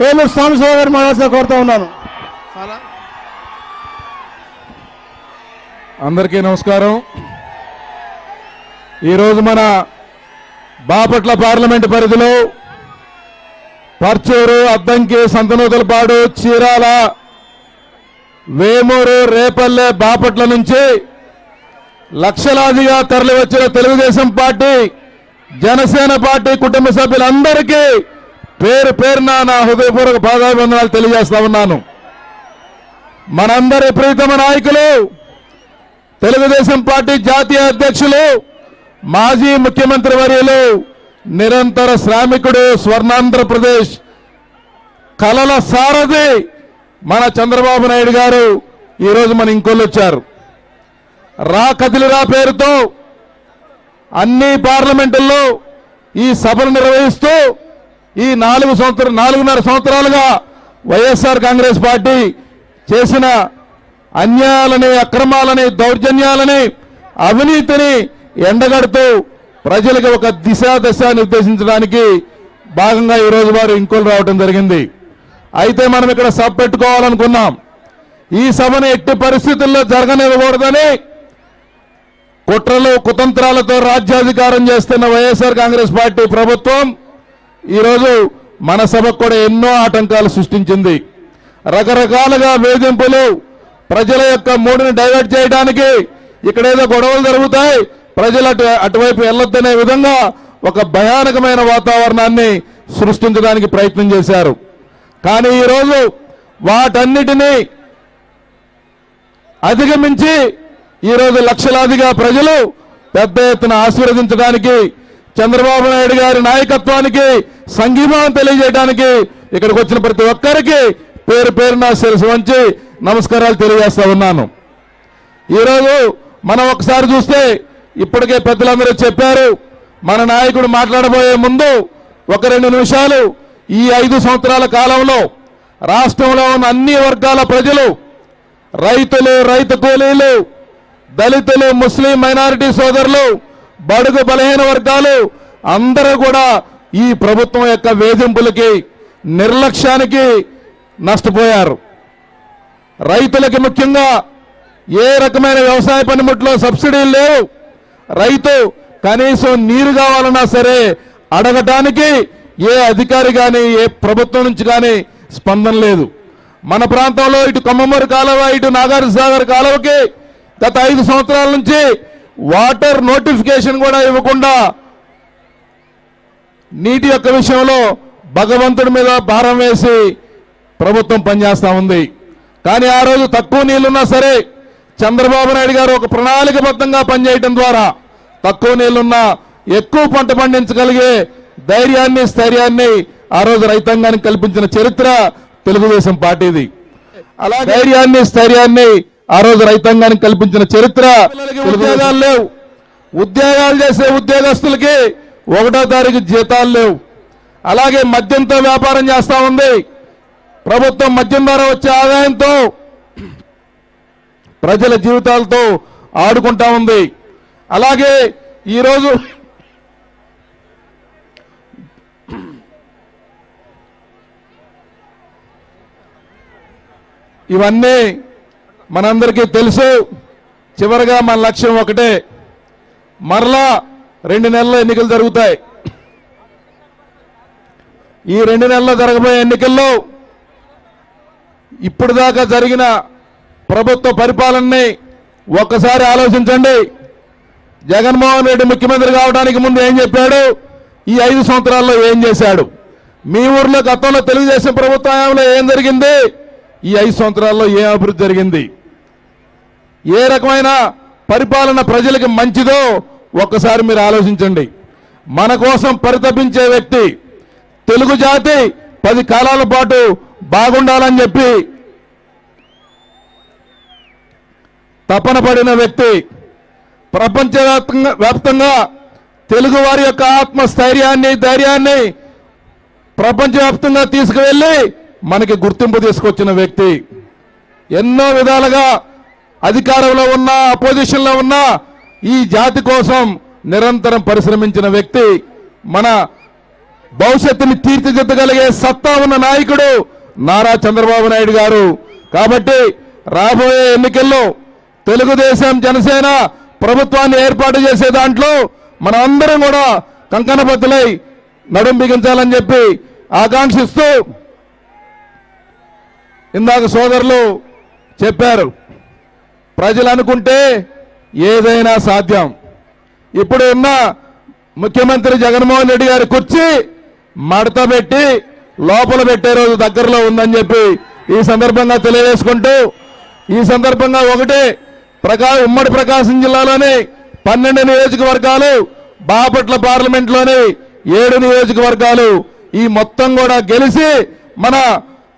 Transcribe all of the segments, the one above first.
ఏలూరు సాంబశివరావు గారు మాట్లాడాల్సిన కోరుతా ఉన్నాను. అందరికీ నమస్కారం. ఈరోజు మన బాపట్ల పార్లమెంటు పరిధిలో పర్చూరు అద్దంకి సంతనూతలపాడు చీరాల వేమూరు రేపల్లె బాపట్ల నుంచి లక్షలాదిగా తరలివచ్చిన తెలుగుదేశం పార్టీ జనసేన పార్టీ కుటుంబ సభ్యులందరికీ పేరు పేరున నా హృదయపూర్వక పాదాభివందనాలు తెలియజేస్తా ఉన్నాను. మనందరి ప్రీతమ నాయకులు తెలుగుదేశం పార్టీ జాతీయ అధ్యక్షులు మాజీ ముఖ్యమంత్రి వర్యులు నిరంతర శ్రామికుడు స్వర్ణాంధ్రప్రదేశ్ కలల సారథి మన చంద్రబాబు నాయుడు గారు ఈరోజు మన ఇంకొల్లు వచ్చారు. రా కదిలిరా పేరుతో అన్ని పార్లమెంటుల్లో ఈ సభలు నిర్వహిస్తూ ఈ నాలుగు సంవత్సరం నాలుగున్నర సంవత్సరాలుగా వైఎస్ఆర్ కాంగ్రెస్ పార్టీ చేసిన అన్యాయాలని అక్రమాలని దౌర్జన్యాలని అవినీతిని ఎండగడుతూ ప్రజలకు ఒక దిశ దశ నిర్దేశించడానికి భాగంగా ఈరోజు వారు ఇంకోలు రావడం జరిగింది. అయితే మనం ఇక్కడ సభ పెట్టుకోవాలనుకున్నాం. ఈ సభను ఎట్టి పరిస్థితుల్లో జరగనివ్వకూడదని కుట్రలు కుతంత్రాలతో రాజ్యాధికారం చేస్తున్న వైఎస్ఆర్ కాంగ్రెస్ పార్టీ ప్రభుత్వం ఈరోజు మన సభకు కూడా ఎన్నో ఆటంకాలు సృష్టించింది. రకరకాలుగా వేధింపులు ప్రజల యొక్క మూడిని డైవర్ట్ చేయడానికి ఇక్కడేదో గొడవలు జరుగుతాయి. ప్రజలు అటు అటువైపు వెళ్ళొద్దనే విధంగా ఒక భయానకమైన వాతావరణాన్ని సృష్టించడానికి ప్రయత్నం చేశారు. కానీ ఈరోజు వాటన్నిటినీ అధిగమించి ఈరోజు లక్షలాదిగా ప్రజలు పెద్ద ఎత్తున ఆశీర్వదించడానికి చంద్రబాబు నాయుడు గారి నాయకత్వానికి సంఘీభావం తెలియజేయడానికి ఇక్కడికి వచ్చిన ప్రతి ఒక్కరికి పేరు పేరున శిరసు వంచి నమస్కారాలు తెలియజేస్తా ఉన్నాను. ఈరోజు మనం ఒకసారి చూస్తే ఇప్పటికే పెద్దలందరూ చెప్పారు మన నాయకుడు మాట్లాడబోయే ముందు ఒక రెండు నిమిషాలు ఈ ఐదు సంవత్సరాల కాలంలో రాష్ట్రంలో ఉన్న అన్ని వర్గాల ప్రజలు రైతులు రైతు కూలీలు దళితులు ముస్లిం మైనారిటీ సోదరులు బడుగు బలహీన వర్గాలు అందరూ కూడా ఈ ప్రభుత్వం యొక్క వేధింపులకి నిర్లక్ష్యానికి నష్టపోయారు. రైతులకి ముఖ్యంగా ఏ రకమైన వ్యవసాయ పనిముట్లో సబ్సిడీలు లేవు. రైతు కనీసం నీరు కావాలన్నా సరే అడగటానికి ఏ అధికారి కానీ ఏ ప్రభుత్వం నుంచి కానీ స్పందన లేదు. మన ప్రాంతంలో ఇటు కొమ్మమూరు కాలువ ఇటు నాగార్జు సాగర్ కాలువకి గత ఐదు సంవత్సరాల నుంచి వాటర్ నోటిఫికేషన్ కూడా ఇవ్వకుండా నీటి యొక్క విషయంలో భగవంతుడి మీద భారం వేసి ప్రభుత్వం పనిచేస్తా ఉంది. కానీ ఆ రోజు తక్కువ నీళ్ళున్నా సరే చంద్రబాబు నాయుడు గారు ఒక ప్రణాళికబద్ధంగా పనిచేయడం ద్వారా తక్కువ నీళ్ళున్నా ఎక్కువ పంట పండించగలిగే ధైర్యాన్ని స్థైర్యాన్ని ఆ రోజు రైతాంగానికి కల్పించిన చరిత్ర తెలుగుదేశం పార్టీది. అలా ధైర్యాన్ని స్థైర్యాన్ని ఆ రోజు రైతాంగానికి కల్పించిన చరిత్ర ఉద్యోగాలు లేవు. ఉద్యోగాలు చేసే ఉద్యోగస్తులకి ఒకటో తారీఖు జీతాలు లేవు. అలాగే మద్యంతో వ్యాపారం చేస్తూ ఉంది. ప్రభుత్వం మద్యం ద్వారా వచ్చే ఆదాయంతో ప్రజల జీవితాలతో ఆడుకుంటా ఉంది. అలాగే ఈరోజు ఇవన్నీ మనందరికీ తెలుసు. చివరిగా మన లక్ష్యం ఒకటే. మరలా రెండు నెలల ఎన్నికలు జరుగుతాయి. ఈ రెండు నెలల్లో జరగబోయే ఎన్నికల్లో ఇప్పుడు దాకా జరిగిన ప్రభుత్వ పరిపాలనని ఒక్కసారి ఆలోచించండి. జగన్మోహన్ రెడ్డి ముఖ్యమంత్రి కావడానికి ముందు ఏం చెప్పాడు? ఈ ఐదు సంవత్సరాల్లో ఏం చేశాడు? మీ ఊర్లో గతంలో తెలుగుదేశం ప్రభుత్వ హయాంలో ఏం జరిగింది? ఈ ఐదు సంవత్సరాల్లో ఏం అభివృద్ధి జరిగింది? ఏ రకమైన పరిపాలన ప్రజలకు మంచిదో ఒక్కసారి మీరు ఆలోచించండి. మన కోసం పరితపించే వ్యక్తి తెలుగు జాతి పది కాలాల పాటు బాగుండాలని చెప్పి తపన పడిన వ్యక్తి ప్రపంచవ్యాప్తంగా వ్యాప్తంగా తెలుగు వారి యొక్క ఆత్మస్థైర్యాన్ని ధైర్యాన్ని ప్రపంచవ్యాప్తంగా తీసుకువెళ్ళి మనకి గుర్తింపు తీసుకొచ్చిన వ్యక్తి. ఎన్నో విధాలుగా అధికారంలో ఉన్న అపోజిషన్లో ఉన్న ఈ జాతి కోసం నిరంతరం పరిశ్రమించిన వ్యక్తి మన భవిష్యత్తుని తీర్చిదిద్దగలిగే సత్తా ఉన్న నాయకుడు నారా చంద్రబాబు నాయుడు గారు. కాబట్టి రాబోయే ఎన్నికల్లో తెలుగుదేశం జనసేన ప్రభుత్వాన్ని ఏర్పాటు చేసే దాంట్లో మన అందరం కూడా కంకణబద్దులై నడుం బిగించాలని చెప్పి ఆకాంక్షిస్తూ ఇందాక సోదరులు చెప్పారు. ప్రజలు అనుకుంటే ఏదైనా సాధ్యం. ఇప్పుడు ఉన్న ముఖ్యమంత్రి జగన్మోహన్ రెడ్డి గారి కుర్చీ మడత పెట్టి లోపల పెట్టే రోజు దగ్గరలో ఉందని చెప్పి ఈ సందర్భంగా తెలియజేసుకుంటూ ఈ సందర్భంగా ఒకటి ప్రకా ఉమ్మడి ప్రకాశం జిల్లాలోని పన్నెండు నియోజకవర్గాలు బాపట్ల పార్లమెంట్లోని ఏడు నియోజకవర్గాలు ఈ మొత్తం కూడా గెలిచి మన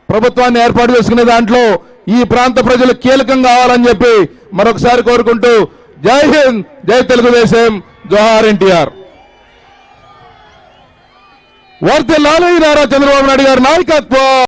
ప్రభుత్వాన్ని ఏర్పాటు చేసుకునే దాంట్లో ఈ ప్రాంత ప్రజలు కీలకం కావాలని చెప్పి మరొకసారి కోరుకుంటూ జై హింద్ జై తెలుగుదేశం జోహార్ ఎన్టీఆర్. వర్తిల్లాలి నారా చంద్రబాబు నాయుడు గారి నాయకత్వం.